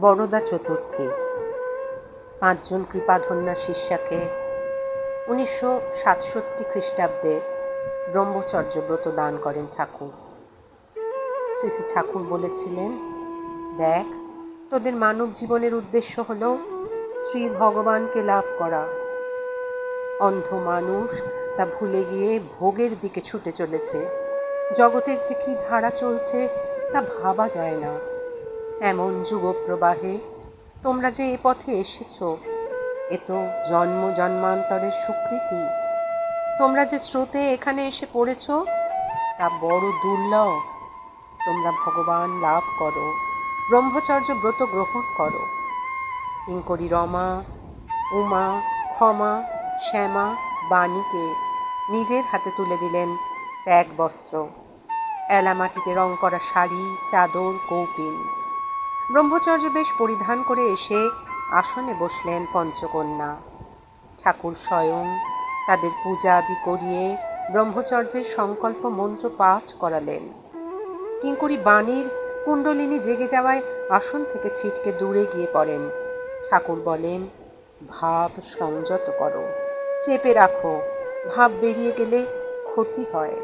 বরদা চতুর্থী। পাঁচজন কৃপাধন্যা শিষ্যাকে উনিশশো সাতষট্টি খ্রিস্টাব্দে ব্রহ্মচর্য ব্রত দান করেন ঠাকুর। শ্রী শ্রী ঠাকুর বলেছিলেন, দেখ, তোদের মানব জীবনের উদ্দেশ্য হল শ্রী ভগবানকে লাভ করা। অন্ধ মানুষ তা ভুলে গিয়ে ভোগের দিকে ছুটে চলেছে। জগতের যে কী ধারা চলছে তা ভাবা যায় না। এমন যুগপ্রবাহে তোমরা যে এ পথে এসেছ, এ তো জন্ম জন্মান্তরের স্বীকৃতি তোমরা যে স্রোতে এখানে এসে পড়েছ, তা বড় দুর্লভ। তোমরা ভগবান লাভ করো, ব্রহ্মচর্য ব্রত গ্রহণ করো। কিঙ্করি রমা, উমা, ক্ষমা, শ্যামা, বাণীকে নিজের হাতে তুলে দিলেন ত্যাগ বস্ত্র এলামাটিতে রং করা শাড়ি, চাদর, কৌপিন। ব্রহ্মচর্য বেশ পরিধান করে এসে আসনে বসলেন পঞ্চকন্যা। ঠাকুর স্বয়ং তাদের পূজা আদি করিয়ে ব্রহ্মচর্যের সংকল্প মন্ত্র পাঠ করালেন। কিঙ্করি বাণীর কুণ্ডলিনী জেগে যাওয়ায় আসন থেকে ছিটকে দূরে গিয়ে পড়েন। ঠাকুর বলেন, ভাব সংযত করো, চেপে রাখো, ভাব বেরিয়ে গেলে ক্ষতি হয়।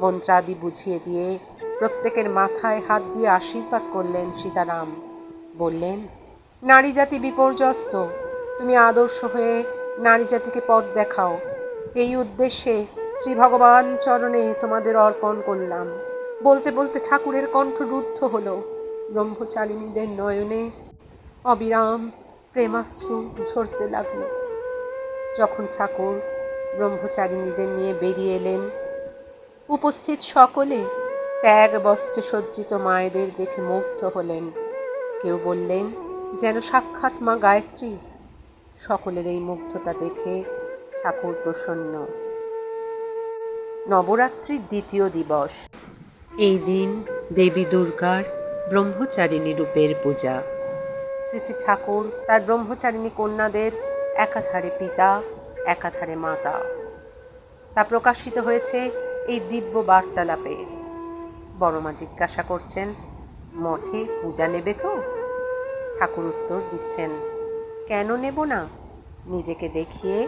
মন্ত্রাদি বুঝিয়ে দিয়ে প্রত্যেকের মাথায় হাত দিয়ে আশীর্বাদ করলেন সীতারাম। বললেন নারী জাতি বিপর্যস্ত, তুমি আদর্শ হয়ে নারী জাতিকে পথ দেখাও। এই উদ্দেশ্যে শ্রী ভগবান চরণে তোমাদের অর্পণ করলাম। বলতে বলতে ঠাকুরের কণ্ঠ রুদ্ধ হলো। ব্রহ্মচারিণীদের নয়নে অবিরাম প্রেমাশ্রু ঝরতে লাগল। যখন ঠাকুর ব্রহ্মচারিণীদের নিয়ে বেরিয়ে এলেন, উপস্থিত সকলে ত্যাগ বস্ত্রে সজ্জিত মায়েদের দেখে মুগ্ধ হলেন। কেউ বললেন, যেন সাক্ষাৎ মা গায়ত্রী। সকলের এই মুগ্ধতা দেখে ঠাকুর প্রসন্ন। নবরাত্রির দ্বিতীয় দিবস। এই দিন দেবী দুর্গার ব্রহ্মচারিণী রূপের পূজা। শ্রী শ্রী ঠাকুর তার ব্রহ্মচারিণী কন্যাদের একাধারে পিতা, একাধারে মাতা। তা প্রকাশিত হয়েছে এই দিব্য বার্তালাপে। বড়মা জিজ্ঞাসা করছেন, মঠে পূজা নেবে তো? ঠাকুর উত্তর দিচ্ছেন, কেন নেব না? নিজেকে দেখিয়ে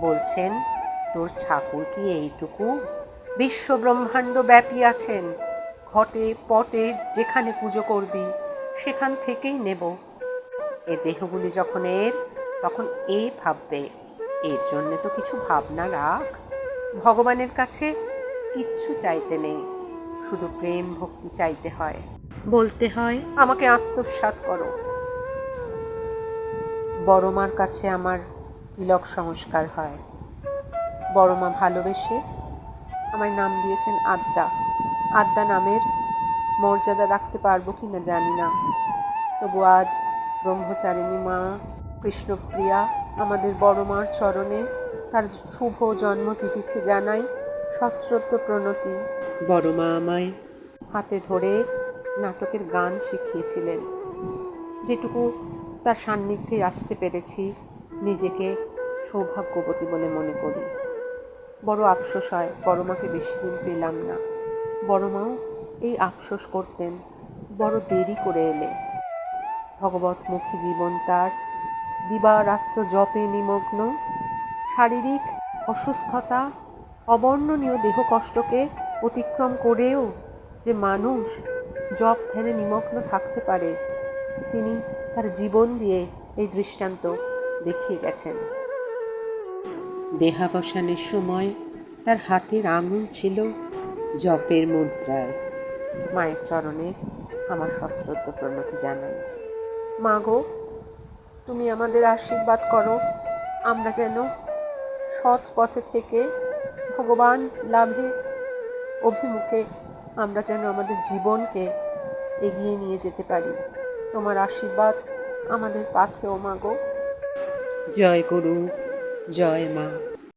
বলছেন, তোর ঠাকুর কি এইটুকু? বিশ্ব ব্রহ্মাণ্ড ব্যাপী আছেন। ঘটে পটে যেখানে পুজো করবি, সেখান থেকেই নেব। এ দেহগুলি যখন এর, তখন এ ভাববে, এর জন্যে তো কিছু ভাবনা রাখ। ভগবানের কাছে কিচ্ছু চাইতে নেই। শুধু প্রেম ভক্তি চাইতে হয়। বলতে হয় আমাকে আত্মসাৎ করো। বড় মার কাছে আমার তিলক সংস্কার হয়। বড় মা ভালোবেসে আমার নাম দিয়েছেন আদ্যা আদ্যা নামের মর্যাদা রাখতে পারব কি না জানি না। তবু আজ ব্রহ্মচারিণী মা কৃষ্ণপ্রিয়া আমাদের বড় মার চরণে তার শুভ জন্মতিথিতে জানাই সশ্রদ্ধ প্রণতি। বড় মা আমায়। হাতে ধরে নাটকের গান শিখিয়েছিলেন। যেটুকু তার সান্নিধ্যে আসতে পেরেছি নিজেকে সৌভাগ্যবতী বলে মনে করি। বড় আফসোস হয় বড় মাকে বেশি দিন পেলাম না। বড় মাও এই আফসোস করতেন বড় দেরি করে এলে। ভগবতমুখী জীবন তার দিবারাত্র জপে নিমগ্ন। শারীরিক অসুস্থতা অবর্ণনীয় দেহ কষ্টকে অতিক্রম করেও যে মানুষ জপ ধ্যানে নিমগ্ন থাকতে পারে তিনি তার জীবন দিয়ে এই দৃষ্টান্ত দেখিয়ে গেছেন। দেহাবসানের সময় তার হাতের আঙুল ছিল জপের মুদ্রায়। মায়ের চরণে আমার সশ্রদ্ধ প্রণতি জানাই মা গো তুমি আমাদের আশীর্বাদ করো আমরা যেন সৎ পথে থেকে ভগবান লাভে অভিমুখে আমরা যেন আমাদের জীবনকে এগিয়ে নিয়ে যেতে পারি। তোমার আশীর্বাদ আমাদের পাথেও মাগো জয় গুরু, জয় মা।